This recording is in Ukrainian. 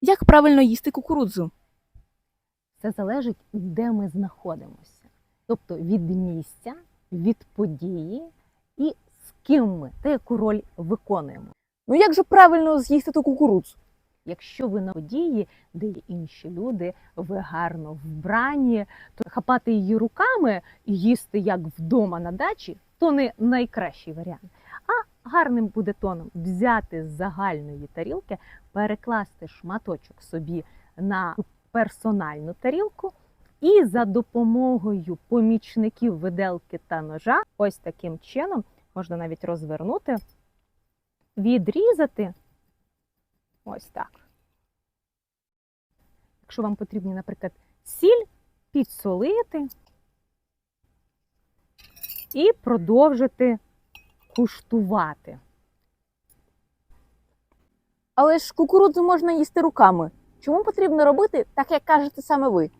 Як правильно їсти кукурудзу? Це залежить, де ми знаходимося. Тобто від місця, від події і з ким ми та яку роль виконуємо. Ну як же правильно з'їсти ту кукурудзу? Якщо ви на події, де є інші люди, ви гарно вбрані, то хапати її руками і їсти як вдома на дачі, то не найкращий варіант. Гарним буде тоном взяти з загальної тарілки, перекласти шматочок собі на персональну тарілку. І за допомогою помічників виделки та ножа, ось таким чином можна навіть розвернути, відрізати ось так. Якщо вам потрібні, наприклад, сіль, підсолити і продовжити куштувати. Але ж кукурудзу можна їсти руками. Чому потрібно робити так, як кажете саме ви?